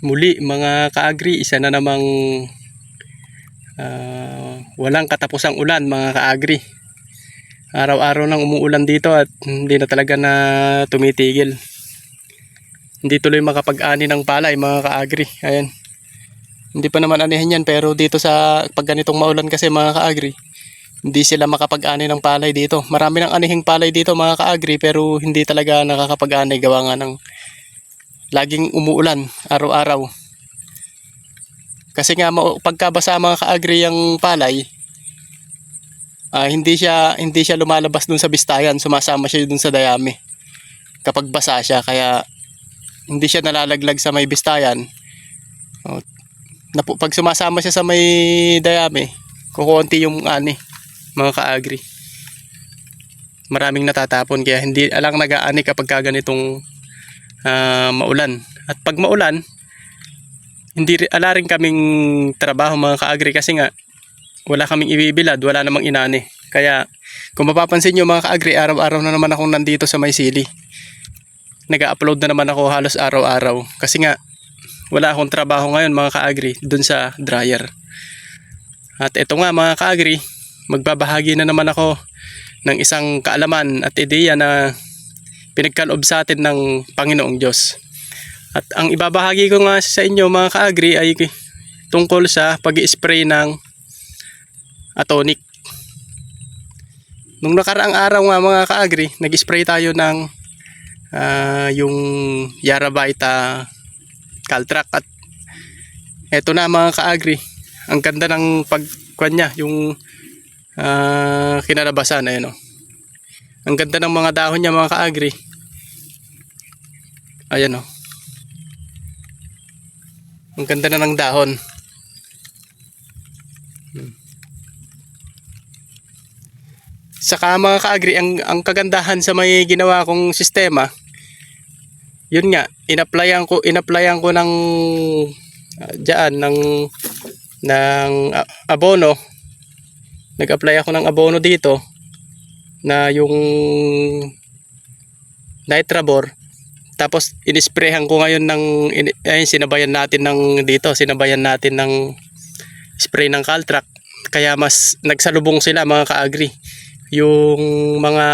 Muli mga kaagri, isa na namang ah, walang katapusang ulan mga kaagri. Araw-araw nang umuulan dito at hindi na talaga na tumitigil. Hindi tuloy makapag-ani ng palay mga kaagri. Ayan. Hindi pa naman anihin yan pero dito sa pag ganitong maulan kasi mga kaagri, hindi sila makapag-ani ng palay dito. Marami ng anihing palay dito mga kaagri pero hindi talaga nakakapag-ani gawa nga ng laging umuulan araw-araw. Kasi nga pagkabasa mga kaagri yung palay, ah, hindi siya hindi siya lumalabas dun sa bistayan, sumasama siya dun sa dayami. Kapag basa siya kaya hindi siya nalalaglag sa may bistayan. O, napu- pag sumasama siya sa may dayami, kukunti yung ani, mga kaagri. Maraming natatapon kaya hindi alang nag-aani kapag ka ganitong ah, maulan. At pag maulan, hindi ala rin kaming trabaho mga kaagri kasi nga wala kaming ibibilad, wala namang inani. Kaya kung mapapansin nyo mga kaagri, araw-araw na naman akong nandito sa may sili. Nag-upload na naman ako halos araw-araw. Kasi nga, wala akong trabaho ngayon mga kaagri dun sa dryer. At ito nga mga kaagri, magbabahagi na naman ako ng isang kaalaman at ideya na pinagkaloob sa atin ng Panginoong Diyos. At ang ibabahagi ko nga sa inyo mga kaagri ay tungkol sa pag spray ng atonic. Nung nakaraang araw nga mga kaagri, nag-spray tayo ng ah, yung Yarabaita Caltrac at eto na mga kaagri. Ang ganda ng pagkwan niya, yung ah, kinalabasan ayun oh. Ang ganda ng mga dahon niya mga kaagri. Ayan oh. Ang ganda na ng dahon. Hmm. Saka mga kaagri, ang, ang kagandahan sa may ginawa kong sistema, yun nga, inapplyan ko, inapplyan ko ng uh, diyan ng ng ah, abono. Nag-apply ako ng abono dito na yung nitrabor tapos inisprehan ko ngayon ng in, ayun, sinabayan natin ng dito, sinabayan natin ng spray ng Caltrac. Kaya mas nagsalubong sila mga kaagri. Yung mga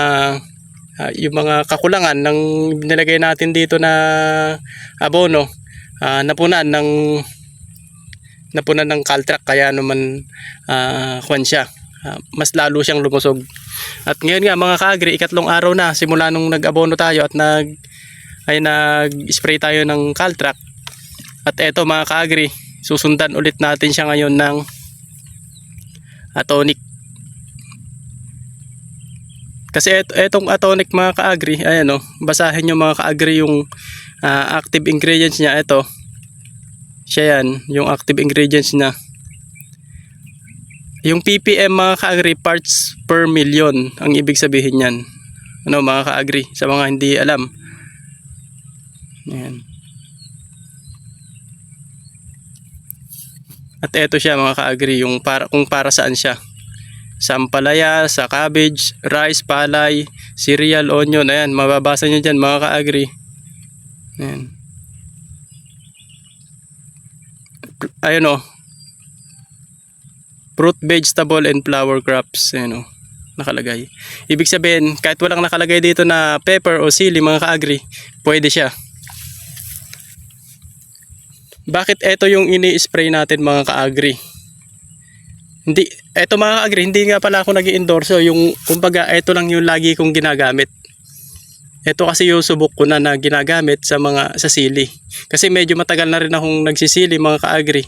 ah, yung mga kakulangan ng nilagay natin dito na abono ah, napunan ng napunan ng Caltrac kaya naman ah kwan. Ah, mas lalo siyang lumusog. At ngayon nga mga kaagri, ikatlong araw na simula nung nag-abono tayo at nag ay nag-spray tayo ng Caltrac. At eto mga kaagri, susundan ulit natin siya ngayon ng Atonic. Kasi et, etong Atonic mga kaagri, ayan o, basahin nyo mga kaagri yung ah, active ingredients niya. Ito, siya yan, yung active ingredients niya. Yung ppm mga kaagri, parts per million, ang ibig sabihin niyan. Ano mga kaagri, sa mga hindi alam. Ayan. At eto siya mga kaagri, yung para, kung para saan siya. Sa ampalaya, sa cabbage, rice, palay, cereal, onion. Ayan, mababasa nyo dyan mga kaagri. Ayan. Ayun o. Fruit, vegetable, and flower crops. Ayan o. Nakalagay. Ibig sabihin, kahit walang nakalagay dito na pepper o sili mga kaagri, pwede siya. Bakit ito yung ini-spray natin mga kaagri? Hindi, eto mga kaagri, hindi nga pala ako nag endorso Yung, kumbaga, ito lang yung lagi kong ginagamit. Ito kasi yung subok ko na na ginagamit sa mga sa sili. Kasi medyo matagal na rin akong nagsisili mga kaagri.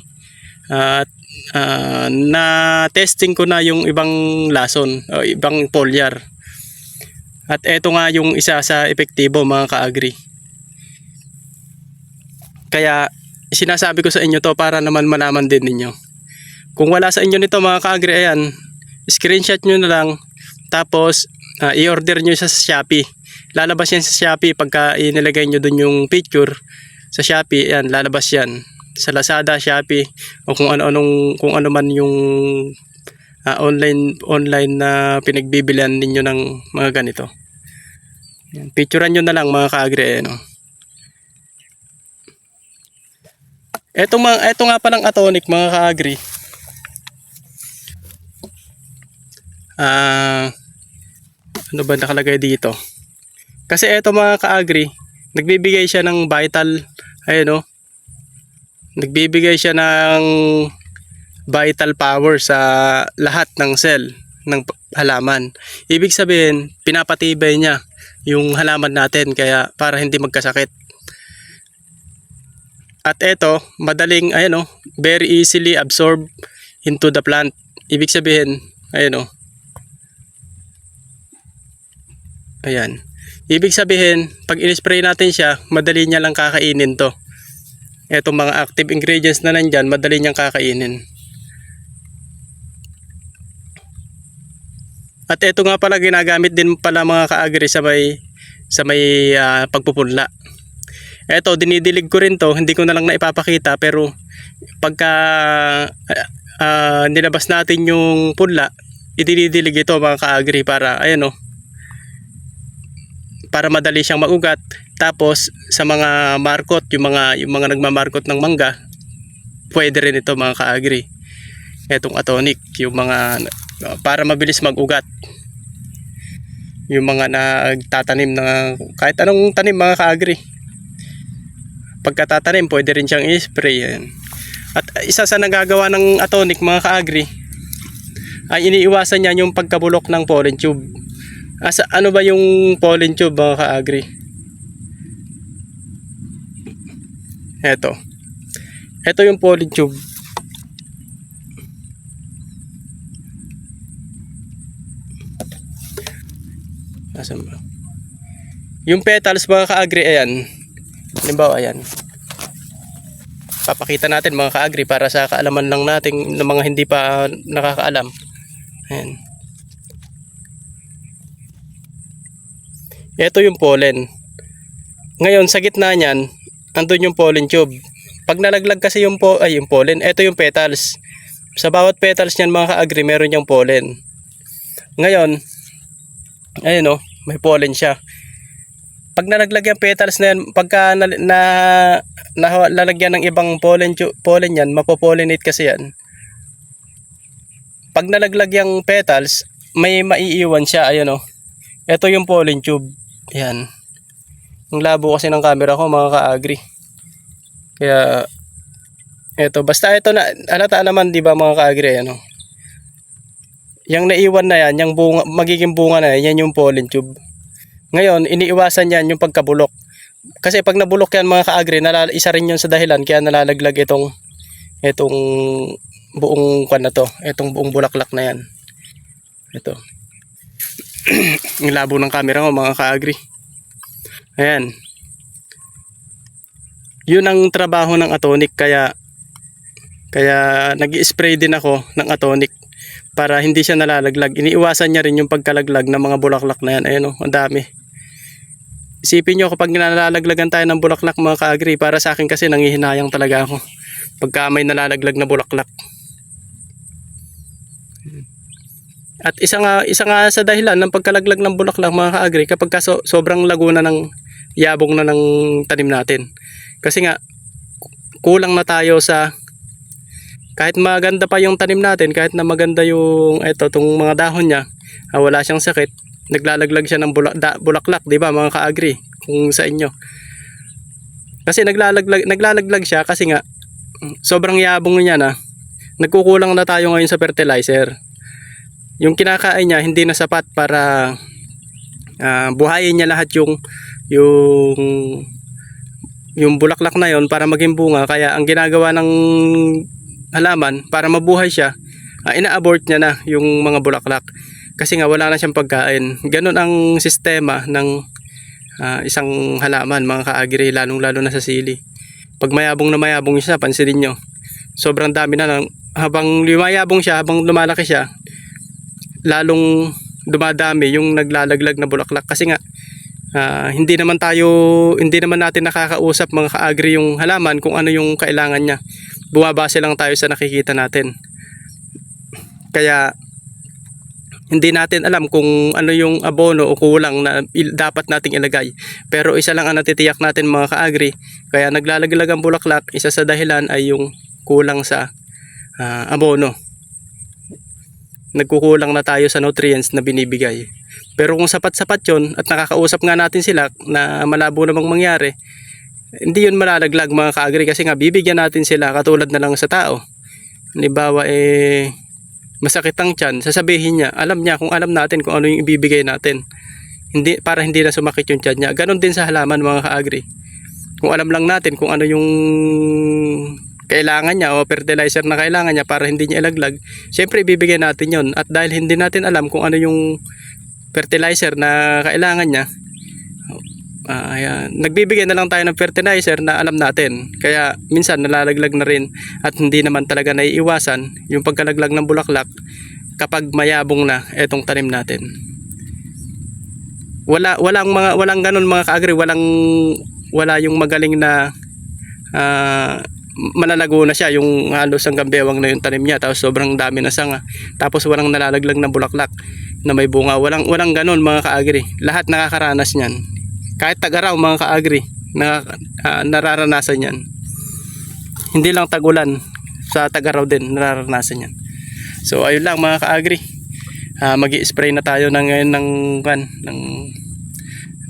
At ah, na testing ko na yung ibang lason, o ibang foliar. At eto nga yung isa sa epektibo mga kaagri. Kaya sinasabi ko sa inyo to para naman malaman din ninyo. Kung wala sa inyo nito mga kaagri, ayan, screenshot nyo na lang, tapos ah, i-order nyo sa Shopee. Lalabas yan sa Shopee pagka inilagay nyo dun yung picture sa Shopee, ayan, lalabas yan. Sa Lazada, Shopee, o kung ano-anong, kung ano man yung ah, online online na pinagbibilian ninyo ng mga ganito. Yan, picturean nyo na lang mga kaagri, ano. Eto, mga, eto nga palang atonic mga ka-agri. Ah, ano ba nakalagay dito? Kasi eto mga ka-agri, nagbibigay siya ng vital, ayun oh. Nagbibigay siya ng vital power sa lahat ng cell ng halaman. Ibig sabihin, pinapatibay niya yung halaman natin kaya para hindi magkasakit. At eto, madaling, ayan o, very easily absorb into the plant. Ibig sabihin, ayan o. Ayan. Ibig sabihin, pag in-spray natin siya, madali niya lang kakainin to. Etong mga active ingredients na nandyan, madali niyang kakainin. At ito nga pala ginagamit din pala mga ka-agri sa may sa may ah, pagpupunla. Ito dinidilig ko rin to, hindi ko na lang naipapakita pero pagka ah, ah, nilabas natin yung punla, idinidilig ito mga ka-agri para ayan oh. Para madali siyang maugat. Tapos sa mga markot, yung mga yung mga nagmamarkot ng mangga, pwede rin ito mga ka-agri. Etong atonic, yung mga Uh, para mabilis mag-ugat. Yung mga nagtatanim na kahit anong tanim mga ka-agri. Pagkatatanim, pwede rin siyang i-spray. Yan. At isa sa nagagawa ng atonic mga ka-agri ay iniiwasan niya yung pagkabulok ng pollen tube. Asa, ano ba yung pollen tube mga ka-agri? Eto. Ito yung pollen tube. Asan ba? Yung petals mga ka-agri, ayan. Halimbawa, ayan. Papakita natin mga ka-agri para sa kaalaman lang natin ng mga hindi pa nakakaalam. Ayan. Ito yung pollen. Ngayon, sa gitna niyan, andun yung pollen tube. Pag nalaglag kasi yung, po, ay, yung pollen, ito yung petals. Sa bawat petals niyan mga ka-agri, meron yung pollen. Ngayon, ayun oh, may pollen siya. Pag nalaglag yung petals na yan, pagka na, na, nalalagyan ng ibang pollen, pollen yan, mapopollinate kasi yan. Pag nalaglag yung petals, may maiiwan siya, ayun oh. Ito yung pollen tube. Yan. Ang labo kasi ng camera ko, mga ka-agri. Kaya, eto, basta ito na, alata naman, di ba mga ka-agri, ano? Yung naiwan na yan, yung bunga, magiging bunga na yan, yan yung pollen tube. Ngayon, iniiwasan yan yung pagkabulok. Kasi pag nabulok yan mga ka-agri, nalala, isa rin yun sa dahilan kaya nalalaglag itong itong buong kwan na to, itong buong bulaklak na yan. Ito. Ang labo ng camera ko mga ka-agri. Ayan. Yun ang trabaho ng atonic kaya kaya nag-spray din ako ng atonic para hindi siya nalalaglag. Iniiwasan niya rin yung pagkalaglag ng mga bulaklak na yan. Ayan o, ang dami. Isipin nyo kapag nalalaglagan tayo ng bulaklak mga ka-agri, para sa akin kasi nangihinayang talaga ako. Pagka may nalalaglag na bulaklak. At isa nga, isa nga sa dahilan ng pagkalaglag ng bulaklak mga ka-agri, kapag ka so, sobrang laguna ng yabong na ng tanim natin. Kasi nga, kulang na tayo sa kahit maganda pa yung tanim natin, kahit na maganda yung eto tong mga dahon niya, ah, wala siyang sakit, naglalaglag siya ng bulak, da, bulaklak, 'di ba mga ka-agri kung sa inyo. Kasi naglalaglag naglalaglag siya kasi nga sobrang yabong niya na. Nagkukulang na tayo ngayon sa fertilizer. Yung kinakain niya hindi na sapat para ah, buhayin niya lahat yung yung yung bulaklak na yon para maging bunga kaya ang ginagawa ng halaman para mabuhay siya, ah, ina-abort niya na yung mga bulaklak. Kasi nga wala na siyang pagkain. Ganon ang sistema ng ah, isang halaman, mga kaagri, lalong lalo na sa sili. Pag mayabong na mayabong siya, pansinin nyo. Sobrang dami na lang. Habang lumayabong siya, habang lumalaki siya, lalong dumadami yung naglalaglag na bulaklak. Kasi nga, ah, hindi naman tayo, hindi naman natin nakakausap mga kaagri yung halaman kung ano yung kailangan niya bumabase lang tayo sa nakikita natin. Kaya hindi natin alam kung ano yung abono o kulang na dapat nating ilagay. Pero isa lang ang natitiyak natin mga kaagri, kaya naglalaglag ang bulaklak, isa sa dahilan ay yung kulang sa ah, abono. Nagkukulang na tayo sa nutrients na binibigay. Pero kung sapat-sapat yon at nakakausap nga natin sila na malabo namang mangyari, hindi yun malalaglag mga kaagri kasi nga bibigyan natin sila katulad na lang sa tao. Halimbawa eh masakit ang tiyan, sasabihin niya, alam niya kung alam natin kung ano yung ibibigay natin. Hindi para hindi na sumakit yung tiyan niya. Ganon din sa halaman mga kaagri. Kung alam lang natin kung ano yung kailangan niya o fertilizer na kailangan niya para hindi niya ilaglag, syempre ibibigay natin yon At dahil hindi natin alam kung ano yung fertilizer na kailangan niya, ah, ayan, nagbibigay na lang tayo ng fertilizer na alam natin. Kaya minsan nalalaglag na rin at hindi naman talaga naiiwasan yung pagkalaglag ng bulaklak kapag mayabong na etong tanim natin. Wala walang mga walang ganun mga kaagri, walang wala yung magaling na ah, malalago na siya yung halos hanggang bewang na yung tanim niya tapos sobrang dami na sanga. Tapos walang nalalaglag na bulaklak na may bunga. Walang walang ganun mga kaagri. Lahat nakakaranas niyan. Kahit tag-araw mga kaagri na ah, nararanasan yan hindi lang tagulan sa tag-araw din nararanasan yan so ayun lang mga kaagri. Uh, mag spray na tayo ng ng kan ng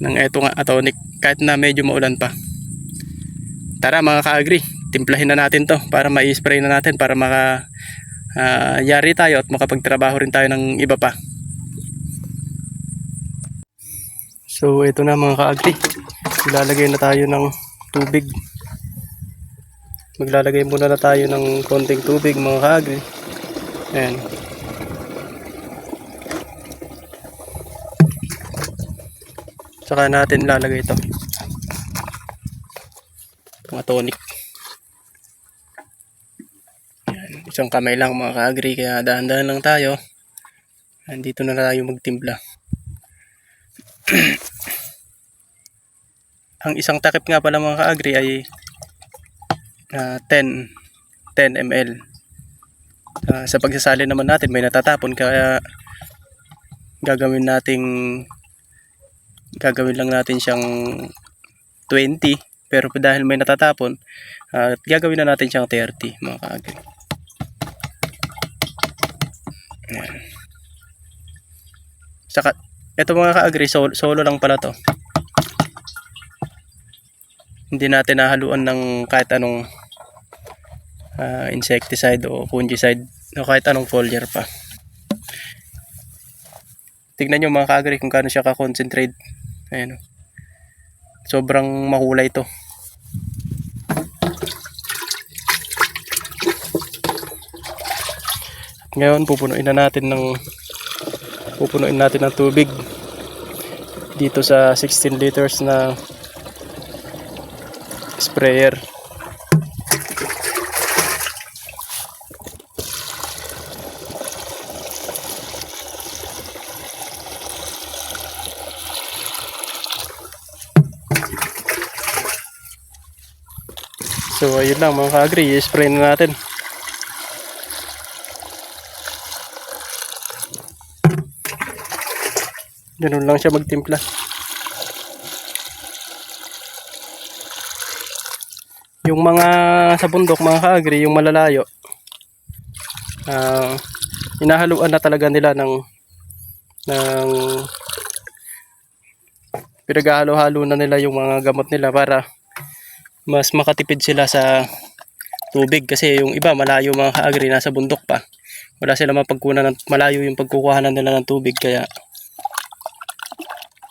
ng eto nga atonic kahit na medyo maulan pa. Tara mga kaagri timplahin na natin to para ma-spray na natin para maka ah, yari tayo at makapagtrabaho rin tayo ng iba pa So ito na mga kaagri. Ilalagay na tayo ng tubig. Maglalagay muna na tayo ng konting tubig mga kaagri. Ayan. Saka natin ilalagay ito. Mga tonic. Ayan. Isang kamay lang mga kaagri kaya dahan-dahan lang tayo. Andito na tayo magtimpla. ang isang takip nga pala mga ka-agri ay ah, 10 10 ml Ah, sa pagsasali naman natin may natatapon kaya gagawin nating gagawin lang natin siyang 20 pero dahil may natatapon ah, gagawin na natin siyang 30 mga ka-agri Saka, ito mga ka-agri, solo, solo lang pala to. Hindi natin nahaluan ng kahit anong ah, insecticide o fungicide o kahit anong foliar pa. Tignan nyo mga ka-agri kung gaano siya ka-concentrate. Ayan o. Sobrang makulay to. Ngayon pupunuin na natin ng pupunuin natin ng tubig dito sa 16 liters na sprayer So ayun lang mga ka-agri, i-spray na natin. Ganun lang siya magtimpla. Yung mga sa bundok, mga kaagri, yung malalayo, ah inahaluan na talaga nila ng ng pinaghahalo-halo na nila yung mga gamot nila para mas makatipid sila sa tubig kasi yung iba malayo mga kaagri nasa bundok pa wala sila mapagkunan ng malayo yung pagkukuhanan nila ng tubig kaya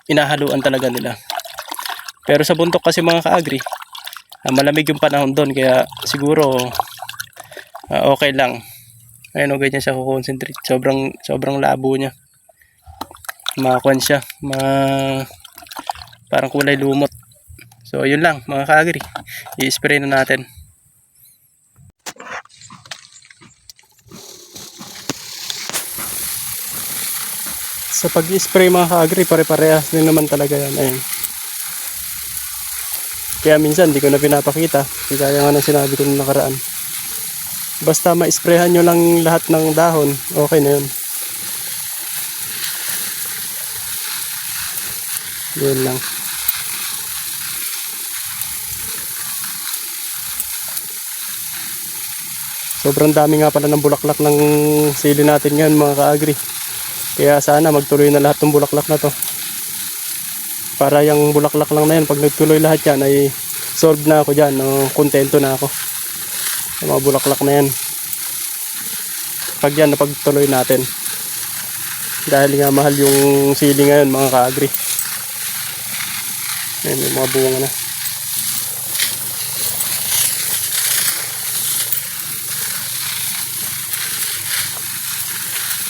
inahaluan talaga nila. Pero sa bundok kasi mga kaagri, ah, malamig yung panahon doon kaya siguro ah, okay lang. Ayun o ganyan siya kukonsentrate. Sobrang sobrang labo niya. Makakuan siya. Ma parang kulay lumot. So yun lang mga kaagri. I-spray na natin. sa pag-spray mga kaagri pare-parehas din naman talaga yan. Ayun kaya minsan hindi ko na pinapakita. Hindi kaya nga nang sinabi ko nung nakaraan. Basta ma-sprayhan nyo lang lahat ng dahon okay na yun. Yun lang. Sobrang dami nga pala ng bulaklak ng sili natin ngayon mga kaagri. Kaya sana magtuloy na lahat ng bulaklak na to. Para yung bulaklak lang na yan, pag nagtuloy lahat yan ay solved na ako dyan. No? Kontento na ako. Yung mga bulaklak na yan. Pag yan, napagtuloy natin. Dahil nga mahal yung sili ngayon mga ka-agri. Ayun, may mga bunga na.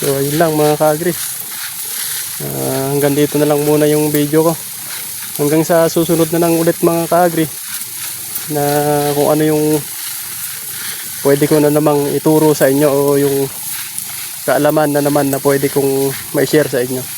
So, ayun lang mga ka-agri. Ah, hanggang dito na lang muna yung video ko. Hanggang sa susunod na lang ulit mga ka-agri na kung ano yung pwede ko na namang ituro sa inyo o yung kaalaman na naman na pwede kong ma-share sa inyo.